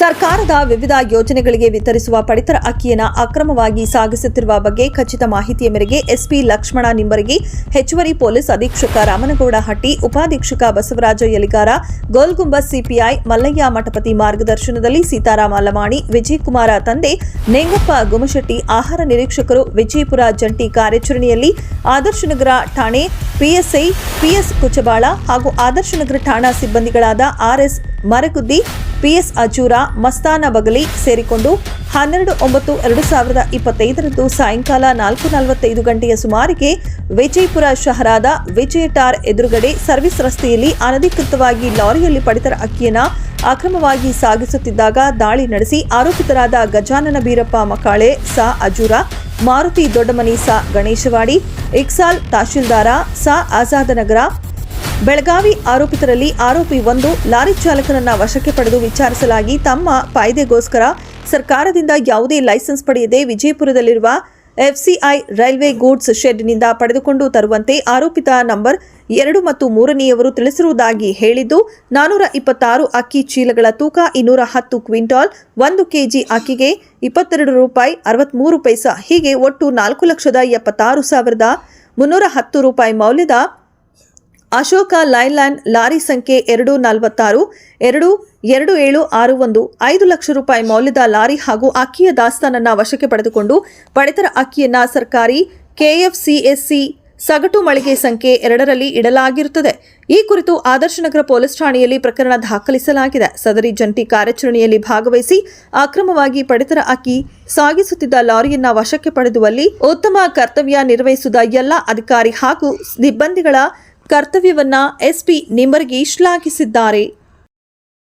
ಸರ್ಕಾರದ ವಿವಿಧ ಯೋಜನೆಗಳಿಗೆ ವಿತರಿಸುವ ಪಡಿತರ ಅಕ್ಕಿಯನ್ನು ಅಕ್ರಮವಾಗಿ ಸಾಗಿಸುತ್ತಿರುವ ಬಗ್ಗೆ ಖಚಿತ ಮಾಹಿತಿಯ ಮೇರೆಗೆ ಎಸ್ಪಿ ಲಕ್ಷ್ಮಣ ನಿಂಬರಗಿ, ಹೆಚ್ಚುವರಿ ಪೊಲೀಸ್ ಅಧೀಕ್ಷಕ ರಾಮನಗೌಡ ಹಟ್ಟಿ ಉಪಾಧೀಕ್ಷಕ ಬಸವರಾಜ ಯಲಿಗಾರ ಗೋಲ್ಗುಂಬಸ್ ಸಿಪಿಐ ಮಲ್ಲಯ್ಯ ಮಠಪತಿ ಮಾರ್ಗದರ್ಶನದಲ್ಲಿ ಸೀತಾರಾಮ ಲಮಾಣಿ, ವಿಜಯಕುಮಾರ ತಂದೆ, ನೇಂಗಪ್ಪ ಗುಮಶೆಟ್ಟಿ, ಆಹಾರ ನಿರೀಕ್ಷಕರು ವಿಜಯಪುರ ಜಂಟಿ ಕಾರ್ಯಾಚರಣೆಯಲ್ಲಿ ಆದರ್ಶನಗರ ಠಾಣೆ ಪಿಎಸ್ಐ, ಪಿಎಸ್ ಕುಚಬಾಳ ಹಾಗೂ ಆದರ್ಶನಗರ ಠಾಣಾ ಸಿಬ್ಬಂದಿಗಳಾದ ಆರ್ಎಸ್ ಮರಗುದ್ದಿ ಪಿಎಸ್ ಅಜೂರ ಮಸ್ತಾನ ಬಗಲಿ ಸೇರಿಕೊಂಡು ಹನ್ನೆರಡು ಒಂಬತ್ತು ಎರಡು ಸಾವಿರದ ಇಪ್ಪತ್ತೈದರಂದು ಸಾಯಂಕಾಲ ನಾಲ್ಕು ನಲವತ್ತೈದು ಗಂಟೆಯ ಸುಮಾರಿಗೆ ವಿಜಯಪುರ ಶಹರಾದ ವಿಜಯ ಟಾರ್ ಎದುರುಗಡೆ ಸರ್ವಿಸ್ ರಸ್ತೆಯಲ್ಲಿ ಅನಧಿಕೃತವಾಗಿ ಲಾರಿಯಲ್ಲಿ ಪಡಿತರ ಅಕ್ಕಿಯನ್ನು ಅಕ್ರಮವಾಗಿ ಸಾಗಿಸುತ್ತಿದ್ದಾಗ ದಾಳಿ ನಡೆಸಿ ಆರೋಪಿತರಾದ ಗಜಾನನ ಬೀರಪ್ಪ ಮಕಾಳೆ, ಸಾ ಅಜೂರ, ಮಾರುತಿ ದೊಡ್ಡಮನಿ, ಸಾ ಗಣೇಶವಾಡಿ, ಇಕ್ಸಾಲ್ ತಹಶೀಲ್ದಾರ, ಸಾ ಆಜಾದನಗರ ಬೆಳಗಾವಿ ಆರೋಪಿತರಲ್ಲಿ ಆರೋಪಿ ಒಂದು, ಲಾರಿ ಚಾಲಕನನ್ನ ವಶಕ್ಕೆ ಪಡೆದು ವಿಚಾರಿಸಲಾಗಿ ತಮ್ಮ ಫಾಯ್ದೆಗೋಸ್ಕರ ಸರ್ಕಾರದಿಂದ ಯಾವುದೇ ಲೈಸೆನ್ಸ್ ಪಡೆಯದೆ ವಿಜಯಪುರದಲ್ಲಿರುವ ಎಫ್ಸಿಐ ರೈಲ್ವೆ ಗೂಡ್ಸ್ ಶೆಡ್ನಿಂದ ಪಡೆದುಕೊಂಡು ತರುವಂತೆ ಆರೋಪಿತ ನಂಬರ್ ಎರಡು ಮತ್ತು ಮೂರನೆಯವರು ತಿಳಿಸಿರುವುದಾಗಿ ಹೇಳಿದ್ದು, ನಾನೂರ ಇಪ್ಪತ್ತಾರು ಅಕ್ಕಿ ಚೀಲಗಳ ತೂಕ ಇನ್ನೂರ ಹತ್ತು ಕ್ವಿಂಟಾಲ್, ಒಂದು ಕೆಜಿ ಅಕ್ಕಿಗೆ ಇಪ್ಪತ್ತೆರಡು ರೂಪಾಯಿ ಅರವತ್ತ್ಮೂರು ಪೈಸಾ, ಹೀಗೆ ಒಟ್ಟು ನಾಲ್ಕು ಲಕ್ಷದ ಎಪ್ಪತ್ತಾರು ಸಾವಿರದ ಮುನ್ನೂರ ಹತ್ತು ರೂಪಾಯಿ ಮೌಲ್ಯದ ಅಶೋಕ ಲೈನ್ಲ್ಯಾನ್ ಲಾರಿ ಸಂಖ್ಯೆ ಎರಡು ನಲವತ್ತಾರು, ಎರಡು ಎರಡು, ಏಳು, ಆರು, ಒಂದು, ಐದು ಲಕ್ಷ ರೂಪಾಯಿ ಮೌಲ್ಯದ ಲಾರಿ ಹಾಗೂ ಅಕ್ಕಿಯ ದಾಸ್ತಾನನ್ನ ವಶಕ್ಕೆ ಪಡೆದುಕೊಂಡು ಪಡೆತರ ಅಕ್ಕಿಯನ್ನ ಸರ್ಕಾರಿ ಕೆಎಫ್ಸಿಎಸ್ಸಿ ಸಗಟು ಮಳಿಗೆ ಸಂಖ್ಯೆ ಎರಡರಲ್ಲಿ ಇಡಲಾಗಿರುತ್ತದೆ. ಈ ಕುರಿತು ಆದರ್ಶನಗರ ಪೊಲೀಸ್ ಠಾಣೆಯಲ್ಲಿ ಪ್ರಕರಣ ದಾಖಲಿಸಲಾಗಿದೆ. ಸದರಿ ಜಂಟಿ ಕಾರ್ಯಾಚರಣೆಯಲ್ಲಿ ಭಾಗವಹಿಸಿ ಅಕ್ರಮವಾಗಿ ಪಡಿತರ ಅಕ್ಕಿ ಸಾಗಿಸುತ್ತಿದ್ದ ಲಾರಿಯನ್ನ ವಶಕ್ಕೆ ಪಡೆದುವಲ್ಲಿ ಉತ್ತಮ ಕರ್ತವ್ಯ ನಿರ್ವಹಿಸಿದ ಎಲ್ಲ ಅಧಿಕಾರಿ ಹಾಗೂ ಸಿಬ್ಬಂದಿಗಳ ಕರ್ತವ್ಯವನ್ನ ಎಸ್ಪಿ ನಿಂಬರ್ಗಿ ಶ್ಲಾಘಿಸಿದ್ದಾರೆ.